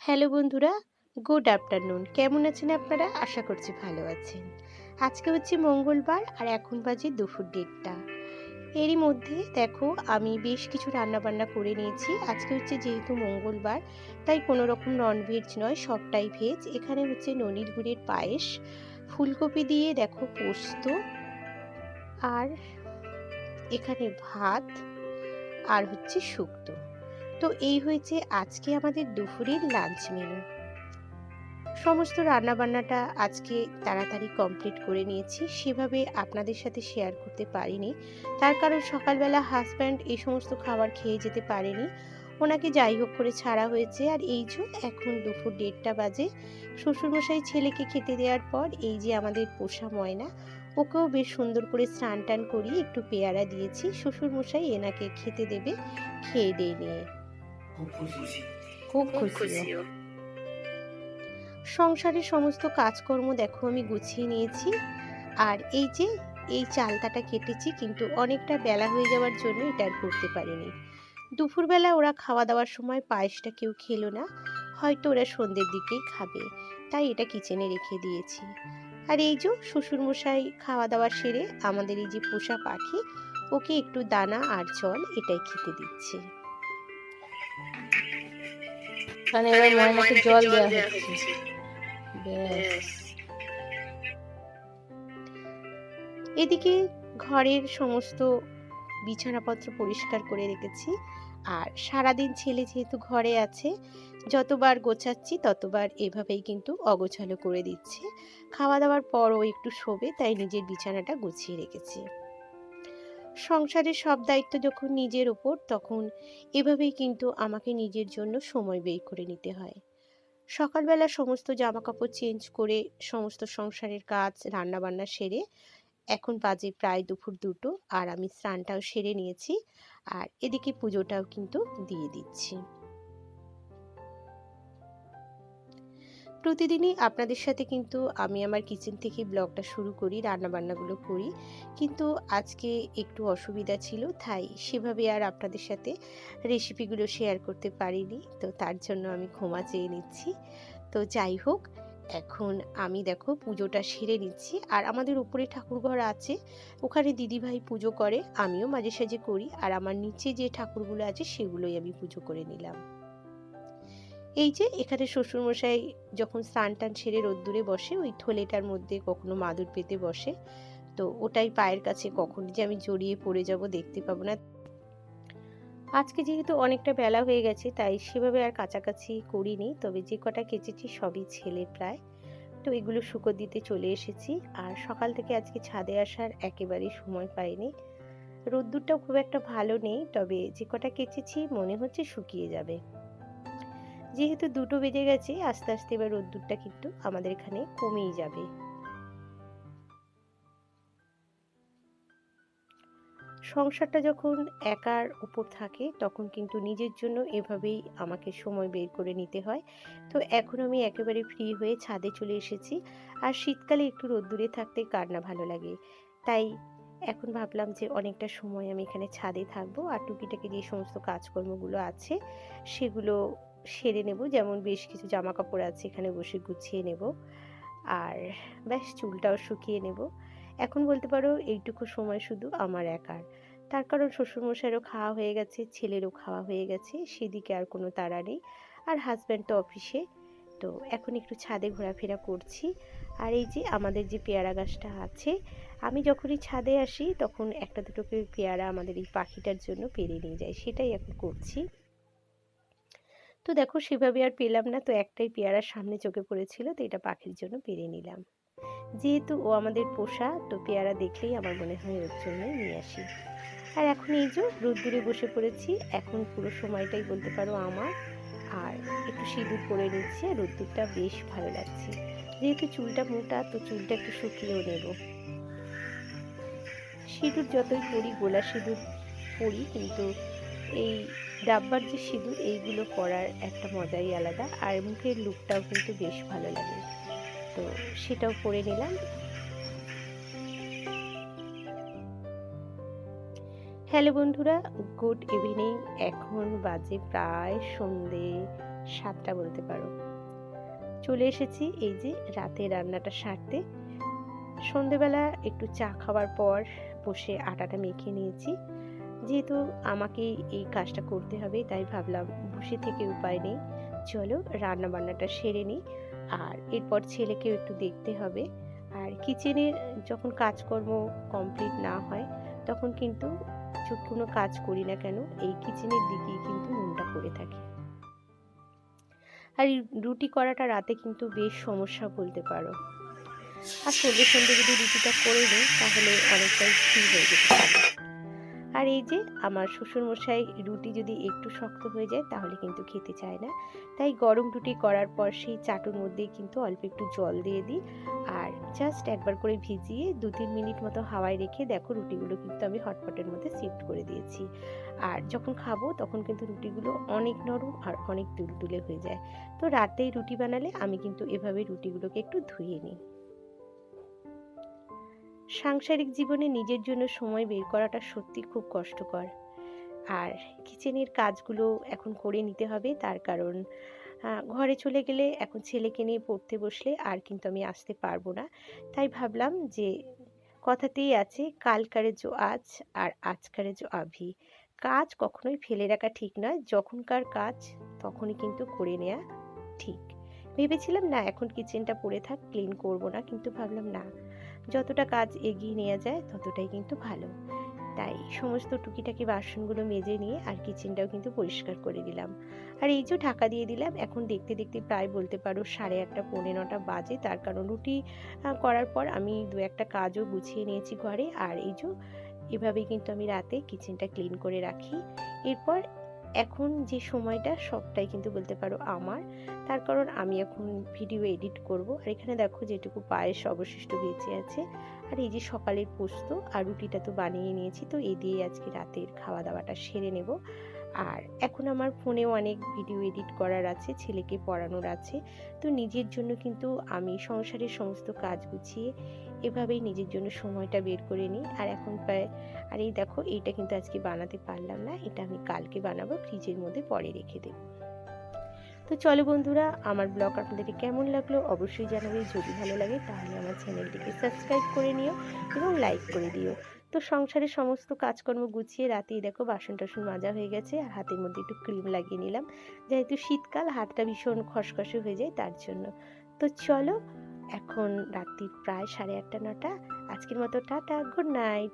Hello বন্ধুরা, good afternoon. কেমন আছেন আপনারা? আশা করছি ভালো আছেন। আজকে হচ্ছে মঙ্গলবার আর এখন বাজে দুপুর দেড়টা। এরই মধ্যে দেখো, আমি বেশ কিছু রান্নাবান্না করে নিয়েছি। আজকে হচ্ছে যেহেতু মঙ্গলবার, তাই কোনো রকম ননভেজ নয়, সবটাই ভেজ এখানে হচ্ছে ননির গুড়ের পায়েস, ফুলকপি দিয়ে দেখো পোস্ত আর এখানে ভাত আর হচ্ছে শুক্তো। তো এই হয়েছে আজকে আমাদের দুপুরের লাঞ্চ মেনু সমস্ত রান্নাবান্নাটা আজকে তাড়াতাড়ি কমপ্লিট করে নিয়েছি। সেভাবে আপনাদের সাথে শেয়ার করতে পারিনি। তার কারণ সকালবেলা হাজব্যান্ড এই সমস্ত খাবার খেয়ে যেতে পারেনি। ওনাকে যাই হোক করে ছাড়া হয়েছে। আর এই যে এখন দুপুর দেড়টা বাজে, শ্বশুরমশাই ছেলেকে খেতে দেওয়ার পর এই যে আমাদের পোষা ময়না, ওকেও বেশ সুন্দর করে স্নান টান করিয়ে একটু পেয়ারা দিয়েছি। শ্বশুরমশাই এনাকে খেতে দেবে, খেয়ে দিয়ে নিয়ে। খুব খুশি। খুব খুশি সংসারের সমস্ত কাজকর্ম দেখো আমি গুছিয়ে নিয়েছি। আর এই যে এই চালতাটা কেটেছি কিন্তু অনেকটা বেলা হয়ে যাওয়ার জন্য এটা আর করতে পারিনি। দুপুরবেলা ওরা খাওয়া দাওয়ার সময় পায়েসটা কেউ খেলো না হয়তো ওরা সন্ধ্যের দিকেই খাবে তাই এটা কিচেনে রেখে দিয়েছি। আর এই যে শ্বশুরমশাই খাওয়া দাওয়া সেরে আমাদের এই যে পোষা পাখি ওকে একটু দানা আর জল এটাই খেতে দিচ্ছে। মানে এবার ময়নাকে জল দেওয়া হচ্ছে। ব্যাস। এদিকে ঘরের সমস্ত বিছানাপত্র পরিষ্কার করে রেখেছি। আর সারাদিন ছেলে যেহেতু ঘরে আছে যতবার গোছাচ্ছি ততবার এভাবেই কিন্তু অগোছালো করে দিচ্ছে। খাওয়া দাওয়ার পরও একটু শোবে তাই নিজের বিছানাটা গুছিয়ে রেখেছি। সংসারের সব দায়িত্ব যখন নিজের ওপর, তখন এভাবেই কিন্তু আমাকে নিজের জন্য সময় বের করে নিতে হয়। সকালবেলা সমস্ত জামা কাপড় চেঞ্জ করে, সমস্ত সংসারের কাজ, রান্নাবান্না সেরে, এখন বাজে প্রায় দুপুর দুটো, আর আমি স্নানটাও সেরে নিয়েছি, আর এদিকে পুজোটাও কিন্তু দিয়ে দিচ্ছি। প্রতিদিনই আপনাদের সাথে কিন্তু আমি আমার কিচেন থেকে ব্লগটা শুরু করি, রান্নাবান্নাগুলো করি। কিন্তু আজকে একটু অসুবিধা ছিল, তাই সেভাবে আর আপনাদের সাথে রেসিপিগুলো শেয়ার করতে পারিনি। তো তার জন্য আমি ক্ষমা চেয়ে নিচ্ছি। তো যাই হোক, এখন আমি দেখো পুজোটা সেরে নিচ্ছি। আর আমাদের উপরে ঠাকুরঘর আছে, ওখানে দিদিভাই পুজো করে, আমিও মাঝে সাঝে করি। আর আমার নিচে যে ঠাকুরগুলো আছে, সেগুলোই আমি পুজো করে নিলাম। এই যে, এখানে শ্বশুরমশাই যখন স্নান টান সেরে রোদ্দুরে বসে, ওই থলেটার মধ্যে কখনো মাদুর পেতে বসে, তো ওটাই পায়ের কাছে কখন যে আমি জড়িয়ে পড়ে যাব দেখতে পাবো না। আজকে যেহেতু অনেকটা বেলা হয়ে গেছে, তাই সেভাবে আর কাছাকাছি করিনি, তবে যে কটা কেচেছি সবই ছেলে প্রায়। তো এগুলো শুকো দিতে চলে এসেছি, আর সকাল থেকে আজকে ছাদে আসার একেবারেই সময় পাইনি। রোদ্দুরটাও খুব একটা ভালো নেই, তবে যে কটা কেচেছি মনে হচ্ছে শুকিয়ে যাবে। যেহেতু দুটো বেজে গেছে, আস্তে আস্তে এবার রোদ্দুরটা কিন্তু আমাদের এখানে কমেই যাবে। সংসারটা যখন একার উপর থাকে, তখন কিন্তু নিজের জন্য এভাবেই আমাকে সময় বের করে নিতে হয়। তো এখন আমি একেবারে ফ্রি হয়ে ছাদে চলে এসেছি। আর শীতকালে একটু রোদ্দুরে থাকতে কার না ভালো লাগে। তাই এখন ভাবলাম যে অনেকটা সময় আমি এখানে ছাদে থাকব। আর টুকিটাকি যে সমস্ত কাজকর্মগুলো আছে, সেগুলো সেরে নেব। যেমন বেশ কিছু জামা কাপড় আছে, এখানে বসে গুছিয়ে নেব। আর ব্যাস, চুলটাও শুকিয়ে নেব। এখন বলতে পারো, এইটুকু সময় শুধু আমার একার। তার কারণ শ্বশুরমশাইয়েরও খাওয়া হয়ে গেছে, ছেলেরও খাওয়া হয়ে গেছে, সেদিকে আর কোনো তাড়া নেই। আর হাজব্যান্ড তো অফিসে। তো এখন একটু ছাদে ঘোরাফেরা করছি। আর এই যে আমাদের যে পেয়ারা গাছটা আছে, আমি যখনই ছাদে আসি, তখন একটা দুটো করে পেয়ারা আমাদের এই পাখিটার জন্য পেরে নিয়ে যায় সেটাই এখন করছি। তো দেখো সেভাবে আর পেলাম না। তো একটাই পেয়ারার সামনে চোখে পড়েছিল, তো এটা পাখির জন্য পেরে নিলাম। যেহেতু ও আমাদের পোষা, তো পেয়ারা দেখলেই আমার মনে হয় ওর জন্যই নিয়ে আসি। আর এখন এই যে রোদ্দুরে বসে পড়েছি, এখন পুরো সময়টাই বলতে পারো আমার। আর একটু সিঁদুর পরে নিচ্ছি, আর রোদ্দুরটা বেশ ভালো লাগছে। যেহেতু চুলটা মোটা, তো চুলটা একটু শুকিয়েও নেব। সিঁদুর যতই পরি, গোলা সিঁদুর পরি, কিন্তু এই ডাব্বার যে সিঁদুর, এইগুলো পরার একটা মজাই আলাদা। আর মুখের লুকটাও কিন্তু বেশ ভালো লাগে। তো সেটাও পরে নিলাম। হ্যালো বন্ধুরা, গুড ইভিনিং। এখন বাজে প্রায় সন্ধে সাতটা বলতে পারো। চলে এসেছি এই যে রাতে রান্নাটা সারতে। সন্ধেবেলা একটু চা খাওয়ার পর বসে আটাটা মেখে নিয়েছি। যেহেতু আমাকে এই কাজটা করতে হবে, তাই ভাবলাম বসে থেকে উপায় নেই। চলো রান্না বান্নাটা সেরে নিই। আর এরপর ছেলেকেও একটু দেখতে হবে। আর কিচেনের যখন কাজকর্ম কমপ্লিট না হয়, তখন কিন্তু কোনো কাজ করি না কেন, এই কিচেনের দিকেই কিন্তু মনটা করে থাকে। আর রুটি করাটা রাতে কিন্তু বেশ সমস্যা বলতে পারো। আর সন্ধ্যে সন্ধ্যে যদি রুটিটা করে নিই, তাহলে অনেকটাই ফ্রি হয়ে যেতে পারে। আর এই যে আমার শ্বশুরমশাই রুটি যদি একটু শক্ত হয়ে যায়, তাহলে কিন্তু খেতে চায় না। তাই গরম রুটি করার পর সেই চাটুর মধ্যেই কিন্তু অল্প একটু জল দিয়ে দিই। আর জাস্ট একবার করে ভিজিয়ে দু তিন মিনিট মতো হাওয়ায় রেখে দেখো রুটিগুলো কিন্তু আমি হটপটের মধ্যে শিফট করে দিয়েছি। আর যখন খাব তখন কিন্তু রুটিগুলো অনেক নরম আর অনেক তুলতুলে হয়ে যায়। তো রাতেই রুটি বানালে আমি কিন্তু এভাবে রুটিগুলোকে একটু ধুয়ে নিই। সাংসারিক জীবনে নিজের জন্য সময় বের করাটা সত্যি খুব কষ্টকর। আর কিচেনের কাজগুলো এখন করে নিতে হবে, তার কারণ ঘরে চলে গেলে এখন ছেলেকে নিয়ে পড়তে বসলে আর কিন্তু আমি আসতে পারব না। তাই ভাবলাম যে, কথাতেই আছে কালকারে জো আজ আর আজকারে জো আভি। কাজ কখনোই ফেলে রাখা ঠিক নয়, যখনকার কাজ তখনই কিন্তু করে নেওয়া ঠিক। ভেবেছিলাম না, এখন কিচেনটা পড়ে থাক, ক্লিন করব না, কিন্তু ভাবলাম না। যতটা কাজ এগিয়ে নেওয়া যায় ততটাই কিন্তু ভালো। তাই সমস্ত টুকিটাকি বাসনগুলো মেজে নিয়ে আর কিচেনটাও কিন্তু পরিষ্কার করে দিলাম আর এই যে ঢাকা দিয়ে দিলাম, এখন দেখতে দেখতে প্রায় বলতে পারো সাড়ে আটটা, পৌনে নটা বাজে। তার কারণ রুটি করার পর আমি দু একটা কাজও গুছিয়ে নিয়েছি ঘরে। আর এই যে এভাবেই কিন্তু আমি রাতে কিচেনটা ক্লিন করে রাখি। এরপর এখন যে সময়টা সবটাই কিন্তু বলতে পারো আমার। তার কারণ আমি এখন ভিডিও এডিট করব। আর এখানে দেখো যেটুকু পায়েস অবশিষ্ট বেঁচে আছে। আর এই যে সকালের পোস্ত আর রুটিটা তো বানিয়ে নিয়েছি, তো এই দিয়ে আজকে রাতের খাওয়া দাওয়াটা সেরে নেব। আর এখন আমার ফোনেও অনেক ভিডিও এডিট করার আছে, ছেলেকে পড়ানোর আছে। তো নিজের জন্য কিন্তু আমি সংসারের সমস্ত কাজ গুছিয়ে এভাবেই নিজের জন্য সময়টা বের করে নিই। আর এখন প্রায় আর এই দেখো, এইটা কিন্তু আজকে বানাতে পারলাম না। এটা আমি কালকে বানাবো, ফ্রিজের মধ্যে পরে রেখে দেবো। তো চলো বন্ধুরা, আমার ব্লগ আপনাদেরকে কেমন লাগল অবশ্যই জানাবে। যদি ভালো লাগে, তাহলে আমার চ্যানেলটিকে সাবস্ক্রাইব করে নিও এবং লাইক করে দিও। তো সংসারের সমস্ত কাজকর্ম গুছিয়ে রাতেই দেখো বাসন টাসন মাজা হয়ে গেছে আর হাতের মধ্যে একটু ক্রিম লাগিয়ে নিলাম। যেহেতু শীতকাল, হাতটা ভীষণ খসখসে হয়ে যায় তার জন্য। তো চলো, এখন রাত্রি প্রায় সাড়ে আটটা, নটা। আজকের মতো টাটা, গুড নাইট।